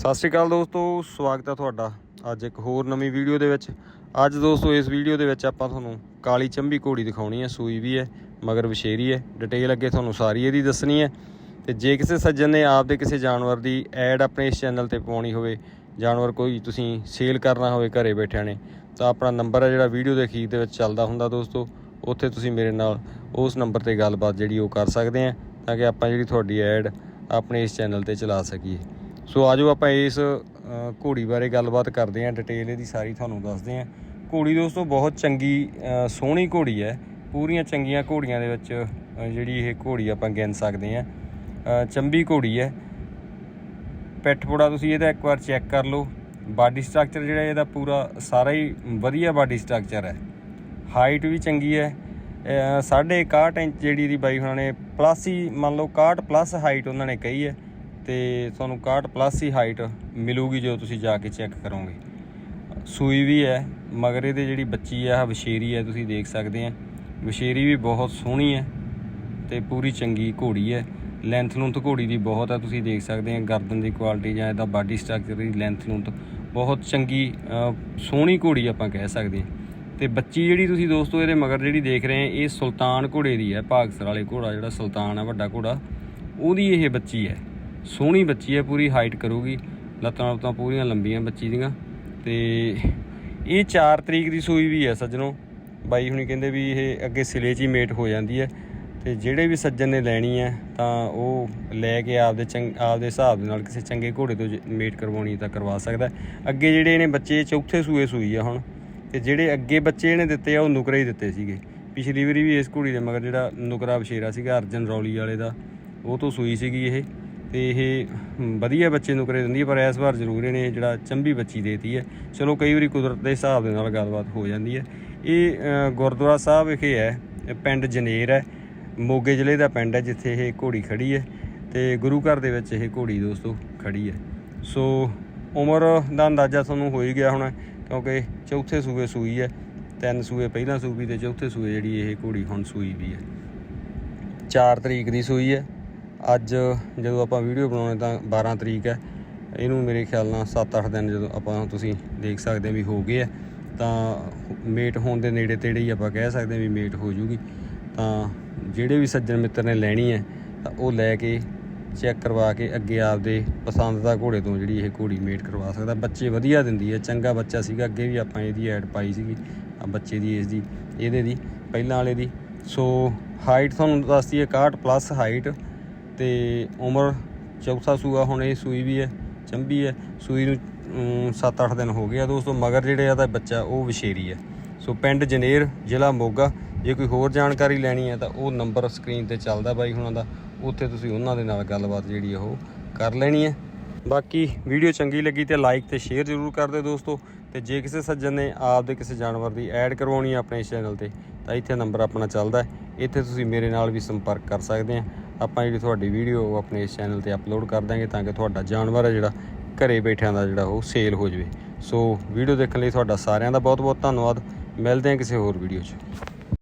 ਸਤਿ ਸ਼੍ਰੀ ਅਕਾਲ ਦੋਸਤੋ, ਸਵਾਗਤ ਹੈ ਤੁਹਾਡਾ ਅੱਜ ਇੱਕ ਹੋਰ ਨਵੀਂ ਵੀਡੀਓ ਦੇ ਵਿੱਚ। ਅੱਜ ਦੋਸਤੋ, ਇਸ ਵੀਡੀਓ ਦੇ ਵਿੱਚ ਆਪਾਂ ਤੁਹਾਨੂੰ ਕਾਲੀ ਚੰਬੀ ਘੋੜੀ ਦਿਖਾਉਣੀ ਹੈ, ਸੂਈ ਵੀ ਹੈ, ਮਗਰ ਵਿਸ਼ੇਰੀ ਹੈ। ਡਿਟੇਲ ਅੱਗੇ ਤੁਹਾਨੂੰ ਸਾਰੀ ਇਹਦੀ ਦੱਸਣੀ ਹੈ। ਤੇ ਜੇ ਕਿਸੇ ਸੱਜਣ ਨੇ ਆਪਦੇ ਕਿਸੇ ਜਾਨਵਰ ਦੀ ਐਡ ਆਪਣੇ ਇਸ ਚੈਨਲ ਤੇ ਪਾਉਣੀ ਹੋਵੇ, ਜਾਨਵਰ ਕੋਈ ਤੁਸੀਂ ਸੇਲ ਕਰਨਾ ਹੋਵੇ ਘਰੇ ਬੈਠਿਆਂ ਨੇ, ਤਾਂ ਆਪਣਾ ਨੰਬਰ ਹੈ ਜਿਹੜਾ ਵੀਡੀਓ ਦੇ ਅਖੀਰ ਦੇ ਵਿੱਚ ਚੱਲਦਾ ਹੁੰਦਾ ਦੋਸਤੋ, ਉੱਥੇ ਤੁਸੀਂ ਮੇਰੇ ਨਾਲ ਉਸ ਨੰਬਰ ਤੇ ਗੱਲਬਾਤ ਜਿਹੜੀ ਉਹ ਕਰ ਸਕਦੇ ਆ ਤਾਂ ਕਿ ਆਪਾਂ ਜਿਹੜੀ ਤੁਹਾਡੀ ਐਡ ਆਪਣੇ ਇਸ ਚੈਨਲ ਤੇ ਚਲਾ ਸਕੀਏ। ਸੋ ਆਜੋ ਆਪਾਂ ਇਸ ਘੋੜੀ ਬਾਰੇ ਗੱਲਬਾਤ ਕਰਦੇ ਹਾਂ, ਡਿਟੇਲ ਇਹਦੀ ਸਾਰੀ ਤੁਹਾਨੂੰ ਦੱਸਦੇ ਹਾਂ। ਘੋੜੀ ਦੋਸਤੋ, ਬਹੁਤ ਚੰਗੀ ਸੋਹਣੀ ਘੋੜੀ ਹੈ। ਪੂਰੀਆਂ ਚੰਗੀਆਂ ਘੋੜੀਆਂ ਦੇ ਵਿੱਚ ਜਿਹੜੀ ਇਹ ਘੋੜੀ ਆਪਾਂ ਗਿਣ ਸਕਦੇ ਹਾਂ। ਚੰਬੀ ਘੋੜੀ ਹੈ। ਪਿੱਠ ਪੋੜਾ ਤੁਸੀਂ ਇਹਦਾ ਇੱਕ ਵਾਰ ਚੈੱਕ ਕਰ ਲਓ। ਬਾਡੀ ਸਟਰਕਚਰ ਜਿਹੜਾ ਇਹਦਾ ਪੂਰਾ ਸਾਰਾ ਹੀ ਵਧੀਆ ਬਾਡੀ ਸਟਰਕਚਰ ਹੈ। ਹਾਈਟ ਵੀ ਚੰਗੀ ਹੈ। ਸਾਢੇ 61 ਇੰਚ ਜਿਹੜੀ ਦੀ ਬਾਈ ਉਹਨਾਂ ਨੇ ਪਲੱਸ ਹੀ ਮੰਨ ਲਓ 61 ਪਲੱਸ ਹਾਈਟ ਉਹਨਾਂ ਨੇ ਕਹੀ ਹੈ। ਤੇ ਤੁਹਾਨੂੰ 61 ਪਲੱਸ ਹੀ ਹਾਈਟ ਮਿਲੂਗੀ ਜਦੋਂ ਤੁਸੀਂ ਜਾ ਕੇ ਚੈੱਕ ਕਰੋਗੇ। ਸੂਈ ਵੀ ਹੈ, ਮਗਰ ਇਹਦੇ ਜਿਹੜੀ ਬੱਚੀ ਹੈ, ਆਹ ਵਿਸ਼ੇਰੀ ਹੈ, ਤੁਸੀਂ ਦੇਖ ਸਕਦੇ ਆ ਵਿਸ਼ੇਰੀ ਵੀ ਬਹੁਤ ਸੋਹਣੀ ਹੈ ਤੇ ਪੂਰੀ ਚੰਗੀ ਘੋੜੀ ਹੈ। ਲੈਂਥ ਲੂੰਥ ਘੋੜੀ ਦੀ ਬਹੁਤ ਹੈ, ਤੁਸੀਂ ਦੇਖ ਸਕਦੇ ਆ ਗਰਦਨ ਦੀ ਕੁਆਲਿਟੀ ਜਾਂ ਇਹਦਾ ਬਾਡੀ ਸਟਰਕਚਰ ਦੀ ਲੈਂਥ ਲੂੰਥ ਬਹੁਤ ਚੰਗੀ ਸੋਹਣੀ ਘੋੜੀ ਆਪਾਂ ਕਹਿ ਸਕਦੇ ਹਾਂ। ਤੇ ਬੱਚੀ ਜਿਹੜੀ ਤੁਸੀਂ ਦੋਸਤੋ ਇਹਦੇ ਮਗਰ ਜਿਹੜੀ ਦੇਖ ਰਹੇ ਆ ਇਹ ਸੁਲਤਾਨ ਘੋੜੇ ਦੀ ਹੈ, ਭਾਗਸਰ ਵਾਲੇ ਘੋੜਾ, ਜਿਹੜਾ ਸੁਲਤਾਨ ਹੈ, ਵੱਡਾ ਘੋੜਾ, ਉਹਦੀ ਇਹ ਬੱਚੀ ਹੈ। ਸੋਹਣੀ ਬੱਚੀ ਹੈ, ਪੂਰੀ ਹਾਈਟ ਕਰੂਗੀ। ਲੱਤਾਂ ਲੁੱਤਾਂ ਪੂਰੀਆਂ ਲੰਬੀਆਂ ਬੱਚੀ ਦੀਆਂ। ਤੇ ਇਹ 4 ਤਰੀਕ ਦੀ ਸੂਈ ਵੀ ਹੈ ਸੱਜਣੋ। ਬਾਈ ਹੁਣੀ ਕਹਿੰਦੇ ਵੀ ਇਹ ਅੱਗੇ ਸਿਲੇ 'ਚ ਹੀ ਮੇਟ ਹੋ ਜਾਂਦੀ ਹੈ। ਤੇ ਜਿਹੜੇ ਵੀ ਸੱਜਣ ਨੇ ਲੈਣੀ ਹੈ, ਤਾਂ ਉਹ ਲੈ ਕੇ ਆਪਦੇ ਚੰਗ, ਆਪਦੇ ਹਿਸਾਬ ਦੇ ਨਾਲ ਕਿਸੇ ਚੰਗੇ ਘੋੜੇ ਤੋਂ ਜੇ ਮੇਟ ਕਰਵਾਉਣੀ ਤਾਂ ਕਰਵਾ ਸਕਦਾ ਅੱਗੇ ਜਿਹੜੇ ਇਹਨੇ ਬੱਚੇ ਚੌਥੇ ਸੂਏ ਸੂਈ ਆ ਹੁਣ। ਤੇ ਜਿਹੜੇ ਅੱਗੇ ਬੱਚੇ ਇਹਨੇ ਦਿੱਤੇ ਆ, ਉਹ ਨੁਕਰੇ ਹੀ ਦਿੱਤੇ ਸੀਗੇ। ਪਿਛਲੀ ਵਾਰੀ ਵੀ ਇਸ ਘੋੜੀ ਦੇ ਮਗਰ ਜਿਹੜਾ ਨੁਕਰਾ ਬਸ਼ੇਰਾ ਸੀਗਾ, ਅਰਜਨ ਰੌਲੀ ਵਾਲੇ ਦਾ, ਉਹ ਤੋਂ ਸੂਈ ਸੀਗੀ ਇਹ। ਤੇ ਇਹ ਵਧੀਆ ਬੱਚੇ ਨੂੰ ਕਰੇ ਦਿੰਦੀ ਹੈ ਪਰ ਇਸ ਵਾਰ ਜ਼ਰੂਰ ਇਹਨੇ ਜਿਹੜਾ ਚੰਬੀ ਬੱਚੀ ਦੇਤੀ ਹੈ। ਚਲੋ ਕਈ ਵਾਰੀ ਕੁਦਰਤ ਦੇ ਹਿਸਾਬ ਦੇ ਨਾਲ ਗੱਲਬਾਤ ਹੋ ਜਾਂਦੀ ਹੈ। ਇਹ ਗੁਰਦੁਆਰਾ ਸਾਹਿਬ ਵਿਖੇ ਹੈ ਪਿੰਡ ਜਨੇਰ ਹੈ। ਮੋਗੇ ਜ਼ਿਲ੍ਹੇ ਦਾ ਪਿੰਡ ਹੈ, ਜਿੱਥੇ ਇਹ ਘੋੜੀ ਖੜੀ ਹੈ ਤੇ ਗੁਰੂ ਘਰ ਦੇ ਵਿੱਚ ਇਹ ਘੋੜੀ ਦੋਸਤੋ ਖੜੀ ਹੈ। ਸੋ ਉਮਰ ਦਾ ਅੰਦਾਜ਼ਾ ਤੁਹਾਨੂੰ ਹੋ ਹੀ ਗਿਆ ਹੋਣਾ, ਕਿਉਂਕਿ ਚੌਥੇ ਸੂਏ ਸੂਈ ਹੈ, ਤਿੰਨ ਸੂਏ ਪਹਿਲਾਂ ਸੂਈ ਤੇ ਚੌਥੇ ਸੂਏ ਜਿਹੜੀ ਇਹ ਘੋੜੀ ਹੁਣ ਸੂਈ ਵੀ ਹੈ। 4 ਤਰੀਕ ਦੀ ਸੂਈ ਹੈ। ਅੱਜ ਜਦੋਂ ਆਪਾਂ ਵੀਡੀਓ ਬਣਾਉਣੇ ਤਾਂ 12 ਤਰੀਕ ਹੈ। ਇਹਨੂੰ ਮੇਰੇ ਖਿਆਲ ਨਾਲ 7-8 ਦਿਨ ਜਦੋਂ ਆਪਾਂ ਤੁਸੀਂ ਦੇਖ ਸਕਦੇ ਵੀ ਹੋ ਗਏ ਆ। ਤਾਂ ਮੇਟ ਹੋਣ ਦੇ ਨੇੜੇ ਤੇੜੇ ਹੀ ਆਪਾਂ ਕਹਿ ਸਕਦੇ ਹਾਂ ਵੀ ਮੇਟ ਹੋ ਜੂਗੀ। ਤਾਂ ਜਿਹੜੇ ਵੀ ਸੱਜਣ ਮਿੱਤਰ ਨੇ ਲੈਣੀ ਹੈ, ਤਾਂ ਉਹ ਲੈ ਕੇ ਚੈੱਕ ਕਰਵਾ ਕੇ ਅੱਗੇ ਆਪਦੇ ਪਸੰਦ ਦਾ ਘੋੜੇ ਤੋਂ ਜਿਹੜੀ ਇਹ ਘੋੜੀ ਮੇਟ ਕਰਵਾ ਸਕਦਾ। ਬੱਚੇ ਵਧੀਆ ਦਿੰਦੀ ਹੈ, ਚੰਗਾ ਬੱਚਾ ਸੀਗਾ, ਅੱਗੇ ਵੀ ਆਪਾਂ ਇਹਦੀ ਐਡ ਪਾਈ ਸੀਗੀ ਆ ਬੱਚੇ ਦੀ ਇਸ ਦੀ, ਇਹਦੇ ਦੀ, ਪਹਿਲਾਂ ਵਾਲੇ ਦੀ। ਸੋ ਹਾਈਟ ਤੁਹਾਨੂੰ ਦੱਸਦੀ ਹੈ 61 ਪਲੱਸ ਹਾਈਟ ਤੇ ਉਮਰ ਚੌਥਾ ਸੂਆ ਹੁਣ ਇਹ ਸੂਈ ਵੀ ਹੈ, ਚੰਬੀ ਹੈ। ਸੂਈ ਨੂੰ 7-8 ਦਿਨ ਹੋ ਗਿਆ ਦੋਸਤੋ, ਮਗਰ ਜਿਹੜੇ ਆ ਦਾ ਬੱਚਾ ਉਹ ਵਿਸ਼ੇਰੀ ਹੈ। ਸੋ ਪਿੰਡ ਜਨੇਰ, ਜ਼ਿਲ੍ਹਾ ਮੋਗਾ, ਜੇ ਕੋਈ ਹੋਰ ਜਾਣਕਾਰੀ ਲੈਣੀ ਹੈ ਤਾਂ ਉਹ ਨੰਬਰ ਸਕਰੀਨ ਤੇ ਚੱਲਦਾ ਬਾਈ ਹੁਣਾਂ ਦਾ, ਉੱਥੇ ਤੁਸੀਂ ਉਹਨਾਂ ਦੇ ਨਾਲ ਗੱਲਬਾਤ ਜਿਹੜੀ ਉਹ ਕਰ ਲੈਣੀ ਹੈ। ਬਾਕੀ ਵੀਡੀਓ ਚੰਗੀ ਲੱਗੀ ਤੇ ਲਾਈਕ ਤੇ ਸ਼ੇਅਰ ਜ਼ਰੂਰ ਕਰ ਦਿਓ ਦੋਸਤੋ, ਤੇ ਜੇ ਕਿਸੇ ਸੱਜਣ ਨੇ ਆਪ ਦੇ ਕਿਸੇ ਜਾਨਵਰ ਦੀ ਐਡ ਕਰਵਾਉਣੀ ਹੈ ਆਪਣੇ ਚੈਨਲ ਤੇ, ਤਾਂ ਇੱਥੇ ਨੰਬਰ ਆਪਣਾ ਚੱਲਦਾ ਇੱਥੇ ਤੁਸੀਂ ਮੇਰੇ ਨਾਲ ਵੀ ਸੰਪਰਕ ਕਰ ਸਕਦੇ ਆ। ਆਪਾਂ ਜਿਹੜੀ ਤੁਹਾਡੀ ਵੀਡੀਓ ਆਪਣੇ ਇਸ ਚੈਨਲ ਤੇ ਅਪਲੋਡ ਕਰ ਦਾਂਗੇ ਤਾਂ ਕਿ ਤੁਹਾਡਾ ਜਾਨਵਰ ਹੈ ਜਿਹੜਾ ਘਰੇ ਬੈਠਿਆਂ ਦਾ ਜਿਹੜਾ ਉਹ ਸੇਲ ਹੋ ਜਾਵੇ। ਸੋ ਵੀਡੀਓ ਦੇਖਣ ਲਈ ਤੁਹਾਡਾ ਸਾਰਿਆਂ ਦਾ ਬਹੁਤ ਬਹੁਤ ਧੰਨਵਾਦ। ਮਿਲਦੇ ਹਾਂ ਕਿਸੇ ਹੋਰ ਵੀਡੀਓ 'ਚ।